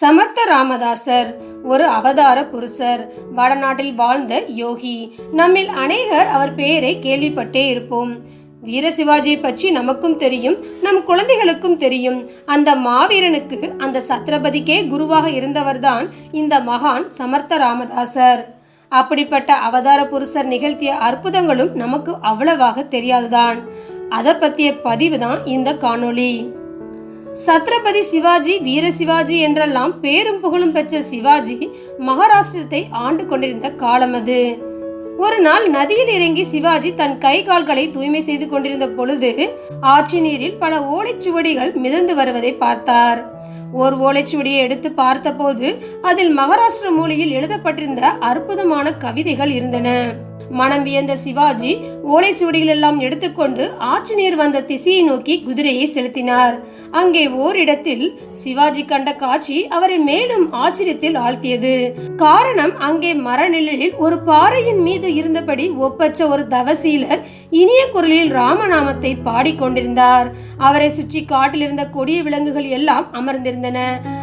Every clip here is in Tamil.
சமர்த்த ராமதாசர் ஒரு அவதார புருஷர் வடநாட்டில் வாழ்ந்த யோகி. நம்மில் அநேகர் அவர் பெயரை கேள்விப்பட்டே இருப்போம். வீர சிவாஜியை பற்றி நமக்கும் தெரியும் நம் குழந்தைகளுக்கும் தெரியும். அந்த மாவீரனுக்கு அந்த சத்ரபதிக்கே குருவாக இருந்தவர்தான் இந்த மகான் சமர்த்த ராமதாசர். அப்படிப்பட்ட அவதார புருஷர் நிகழ்த்திய அற்புதங்களும் நமக்கு அவ்வளவாக தெரியாதுதான். அதை பற்றிய பதிவு தான் இந்த காணொளி. சத்ரபதி சிவாஜி வீர சிவாஜி என்றெல்லாம் பேரும் புகழும் பெற்ற சிவாஜி மகாராஷ்டிரத்தை ஆண்டு கொண்டிருந்த காலம் அது. ஒரு நாள் நதியில் இறங்கி சிவாஜி தன் கை கால்களை தூய்மை செய்து கொண்டிருந்த பொழுது ஆட்சி நீரில் பல ஓலைச்சுவடிகள் மிதந்து வருவதை பார்த்தார். ஓர் ஓலைச்சுவடியை எடுத்து பார்த்தபோது அதில் மகாராஷ்டிர மொழியில் எழுதப்பட்டிருந்த அற்புதமான கவிதைகள் இருந்தன. மனம் வியந்த சிவாஜி ஓலை சுவடிகள் எல்லாம் எடுத்துக்கொண்டு ஆட்சி நீர் வந்த திசையை நோக்கி குதிரையை செலுத்தினார். அங்கே ஓரிடத்தில் சிவாஜி கண்ட காட்சி அவரை மேலும் ஆச்சரியத்தில் ஆழ்த்தியது. காரணம் அங்கே மரநிழலில் ஒரு பாறையின் மீது இருந்தபடி ஒப்பற்ற ஒரு தவசீலர் இனிய குரலில் ராமநாமத்தை பாடிக்கொண்டிருந்தார். அவரை சுற்றி காட்டில் இருந்த கொடிய விலங்குகள் எல்லாம் அமர்ந்திருந்தன.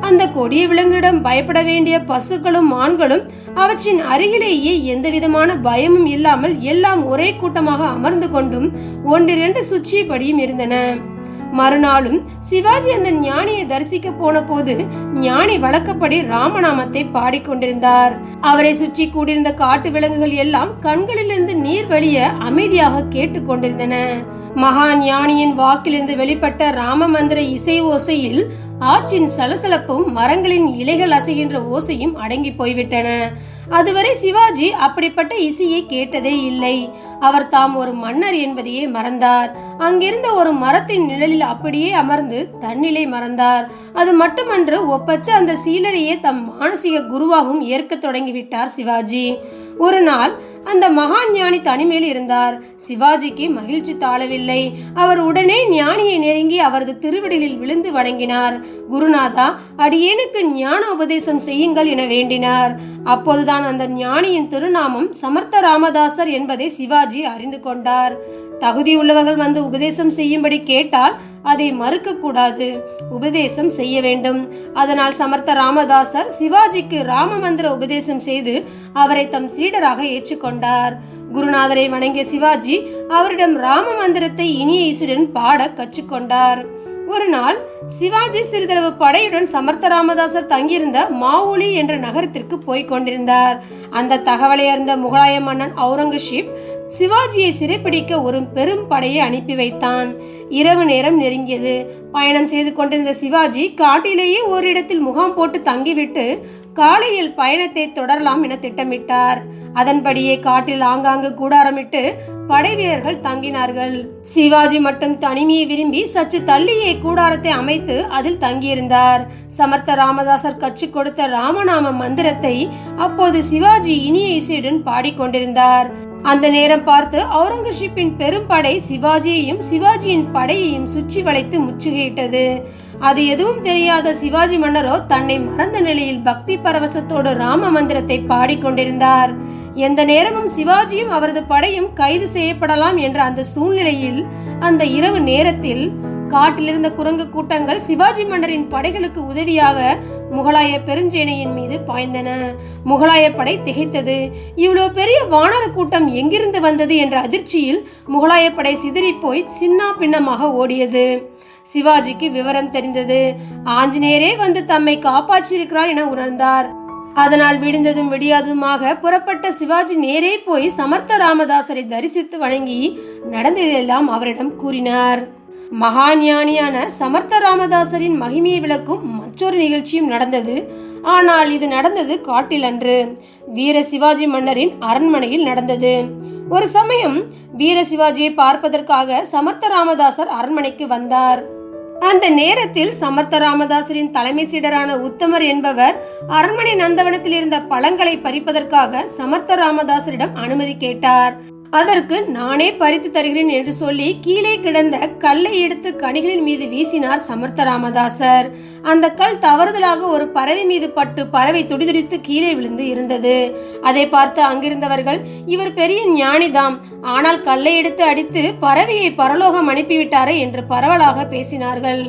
அந்த கொடிய விலங்குகளிடம் பயப்பட வேண்டிய பசுக்களும் மான்களும் அவற்றின் அருகிலேயே எந்த விதமான பயமும் இல்லாமல் எல்லாம் ஒரே கூட்டமாக அமர்ந்து கொண்டும் ஒன்றிரண்டு சுற்றியபடியும் இருந்தன. மறுநாளும் சிவாஜி அந்த ஞானியை தரிசிக்க போன போது ஞானி வழக்கப்படி ராமநாமத்தை பாடிக்கொண்டிருந்தார். அவரை சுற்றி கூடியிருந்த காட்டு விலங்குகள் எல்லாம் கண்களிலிருந்து நீர் வழிய அமைதியாக கேட்டுக்கொண்டிருந்தன. மகா ஞானியின் வாக்கிலிருந்து வெளிப்பட்ட ராம மந்திர இசை ஓசையில் ஆற்றின் சலசலப்பும் மரங்களின் இலைகள் அசைகின்ற ஓசையும் அடங்கி போய்விட்டன. அதுவரை சிவாஜி அப்படிப்பட்ட இசையை கேட்டதே இல்லை. அவர் தாம் ஒரு மன்னர் என்பதையே மறந்தார். அங்கிருந்த ஒரு மரத்தின் நிழலில் அப்படியே அமர்ந்து தன்னிலை மறந்தார். அது மட்டுமன்று ஒப்பற்ற அந்த சீலரையே தம் மானசீக குருவாகவும் ஏற்க தொடங்கிவிட்டார் சிவாஜி. ஒரு நாள் அந்த மகான் ஞானி தனிமையில் இருந்தார். சிவாஜிக்கு மகிழ்ச்சி தாழவில்லை. அவர் உடனே ஞானியை நெருங்கி அவரது திருவிடலில் விழுந்து வணங்கினார். குருநாதா அடியேனுக்கு ஞான உபதேசம் செய்யுங்கள் என வேண்டினார். அப்போதுதான் அந்த ஞானியின் திருநாமம் சமர்த்த ராமதாசர் என்பதை சிவாஜி அறிந்து கொண்டார். தகுதி உள்ளவர்கள் வந்து உபதேசம் செய்யும்படி கேட்டால் அதை மறுக்க கூடாது. உபதேசம் செய்ய வேண்டும். அதனால் சமர்த்த ராமதாசர் சிவாஜிக்கு ராம மந்திர உபதேசம் செய்து அவரை தம் சீடராக ஏற்றுக்கொண்டார். குருநாதரை வணங்கிய சிவாஜி அவரிடம் ராம மந்திரத்தை இனிய இசுடன் பாட கற்றுக்கொண்டார். ஒரு நாள் சிவாஜி சிறிதளவு படையுடன் சமர்த்த ராமதாசர் தங்கியிருந்த மாவுலி என்ற நகரத்திற்கு போய் கொண்டிருந்தார். அந்த தகவலை அறிந்த முகலாய மன்னன் அவுரங்கசீப் சிவாஜியை சிறைப்பிடிக்க ஒரு பெரும் படையை அனுப்பி வைத்தான். இரவு நேரம் நெருங்கியது. பயணம் செய்து கொண்டிருந்த சிவாஜி காட்டிலேயே ஓரிடத்தில் முகாம் போட்டு தங்கிவிட்டு காலையில் பயணத்தை தொடரலாம் என திட்டமிட்டார். அதன்படியே காட்டில் ஆங்காங்கு கூடாரமிட்டு படை வீரர்கள் தங்கினார்கள். சிவாஜி மட்டும் தனிமையை விரும்பி சற்று தள்ளியே கூடாரத்தை அமைத்து அதில் தங்கியிருந்தார். சமர்த்த ராமதாசர் கற்றுக் கொடுத்த ராமநாம மந்திரத்தை அப்போது சிவாஜி இனிய இசையுடன் பாடிக்கொண்டிருந்தார். அந்த நேரம் பார்த்து அவுரங்கசீப்பின் பெரும் படை சிவாஜியையும் சிவாஜியின் படையையும் சுற்றி வளைத்து முற்றுகையிட்டது. அது எதுவும் தெரியாத சிவாஜி மன்னரோ தன்னை மறந்த நிலையில் பக்தி பரவசத்தோடு ராம மந்திரத்தை பாடிக்கொண்டிருந்தார். எந்த நேரமும் சிவாஜியும் அவரது படையும் கைது செய்யப்படலாம் என்ற அந்த சூழ்நிலையில் அந்த இரவு நேரத்தில் காட்டிலிருந்த குரங்கு கூட்டங்கள் சிவாஜி மன்னரின் படைகளுக்கு உதவியாக முகலாய பெருஞ்சேனையின் மீது பாய்ந்தன. முகலாய படை திகைத்தது. இவ்வளோ பெரிய வானர கூட்டம் எங்கிருந்து வந்தது என்ற அதிர்ச்சியில் முகலாய படை சிதறிப்போய் சின்னா பின்னமாக ஓடியது. சிவாஜிக்கு விவரம் தெரிந்தது. ஆஞ்சநேயரே வந்து தம்மை காப்பாற்றியிருக்கிறார் என உணர்ந்தார். அதனால் விடிந்ததும் விடியாதுமாக புறப்பட்ட சிவாஜி நேரே போய் சமர்த்த ராமதாசரை தரிசித்து வணங்கி நடந்ததெல்லாம் அவரிடம் கூறினார். மகாஞானியான சமர்த்த ராமதாசரின் மகிமையை விளக்கும் மற்றொரு நிகழ்ச்சியும் நடந்தது. ஆனால் இது நடந்தது காட்டில் அன்று. வீர சிவாஜி மன்னரின் அரண்மனையில் நடந்தது. ஒரு சமயம் வீர சிவாஜியை பார்ப்பதற்காக சமர்த்த ராமதாசர் அரண்மனைக்கு வந்தார். அந்த நேரத்தில் சமர்த்த ராமதாசரின் தலைமை சீடரான உத்தமர் என்பவர் அரண்மனை நந்தவனத்தில் இருந்த பழங்களை பறிப்பதற்காக சமர்த்த ராமதாசரிடம் அனுமதி கேட்டார். அதற்கு நானே பறித்து தருகிறேன் என்று சொல்லி கீழே கிடந்த கல்லை எடுத்து கனிகளின் மீது வீசினார் சமர்த்த ராமதாசர் அந்த கல் தவறுதலாக ஒரு பறவை மீது பட்டு பறவை துடிதுடித்து கீழே விழுந்து இருந்தது. அதை பார்த்து அங்கிருந்தவர்கள் இவர் பெரிய ஞானிதாம் ஆனால் கல்லை எடுத்து அடித்து பறவையை பரலோகம் அனுப்பிவிட்டாரே என்று பரவலாக பேசினார்கள்.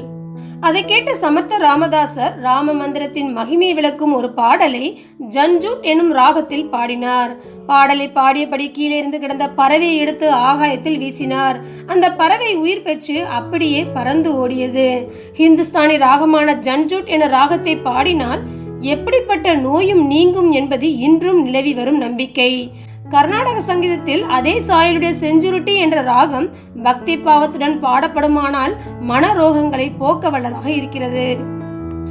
அதை கேட்ட சமர்த்த ராமதாசர் ராம மந்திரத்தின் மகிமை விளக்கும் ஒரு பாடலை ஜன்ஜூட் எனும் ராகத்தில் பாடினார். பாடலை பாடியபடி கீழே இருந்து கிடந்த பறவையை எடுத்து ஆகாயத்தில் வீசினார். அந்த பறவை உயிர் பெற்று அப்படியே பறந்து ஓடியது. ஹிந்துஸ்தானி ராகமான ஜன்ஜூட் என ராகத்தை பாடினால் எப்படிப்பட்ட நோயும் நீங்கும் என்பது இன்றும் நிலவி வரும் நம்பிக்கை. கர்நாடக சங்கீதத்தில் அதே சாயலுடைய செஞ்சுருட்டி என்ற ராகம் பக்தி பாவத்துடன் பாடப்படுமானால் மனரோகங்களை போக்க வல்லதாக இருக்கிறது.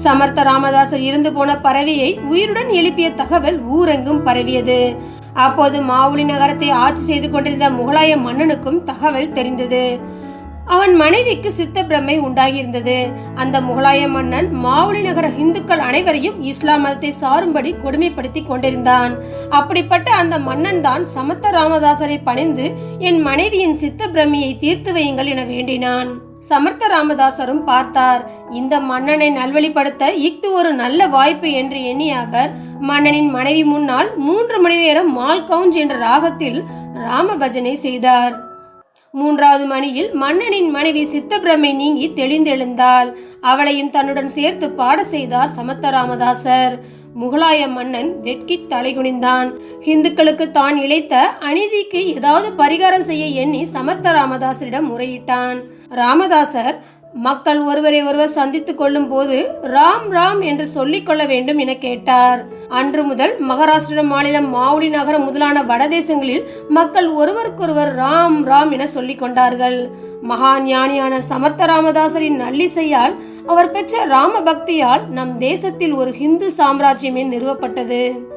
சமர்த்த ராமதாசர் இருந்து போன பறவையை உயிருடன் எழுப்பிய தகவல் ஊரெங்கும் பரவியது. அப்போது மாவுளி நகரத்தை ஆட்சி செய்து கொண்டிருந்த முகலாய மன்னனுக்கும் தகவல் தெரிந்தது. அவன் மனைவிக்கு சித்த பிரமை உண்டாகியிருந்தது. அந்த முகலாய மன்னன் மாவுளி நகர இந்துக்கள் அனைவரையும் இஸ்லாம் மதத்தை சாரும்படி கொடுமைப்படுத்தி கொண்டிருந்தான். அப்படிப்பட்ட அந்த மன்னன் தான் சமத்த ராமதாசரை பணிந்து என் மனைவியின் சித்த பிரமையை தீர்த்து வையுங்கள் என வேண்டினான். சமர்த்த ராமதாசரும் பார்த்தார் இந்த மன்னனை நல்வழிப்படுத்த இஃது ஒரு நல்ல வாய்ப்பு என்று எண்ணிய அவர் மன்னனின் மனைவி முன்னால் மூன்று மணி நேரம் மால் கவுஞ்ச் என்ற ராகத்தில் ராம பஜனை செய்தார். மூன்றாவது மணியில் மன்னனின் மனைவி சித்தப்பிரமை நீங்கி தெளிந்தெழுந்தாள். அவளையும் தன்னுடன் சேர்த்து பாட செய்தார் சமத்த ராமதாசர் முகலாய மன்னன் வெட்கி தலைகுனிந்தான். இந்துக்களுக்கு தான் இழைத்த அநீதிக்கு ஏதாவது பரிகாரம் செய்ய எண்ணி சமர்த்த ராமதாசரிடம் முறையிட்டான். ராமதாசர் மக்கள் ஒருவரை ஒருவர் சந்தித்துக் கொள்ளும் போது ராம் ராம் என்று சொல்லிக் கொள்ள வேண்டும் என கேட்டார். அன்று முதல் மகாராஷ்டிர மாநிலம் மாவுளி நகரம் முதலான வடதேசங்களில் மக்கள் ஒருவருக்கொருவர் ராம் ராம் என சொல்லிக் கொண்டார்கள். மகா ஞானியான சமர்த்த ராமதாசரின் நல்லிசையால் அவர் பெற்ற ராம பக்தியால் நம் தேசத்தில் ஒரு ஹிந்து சாம்ராஜ்யமே நிறுவப்பட்டது.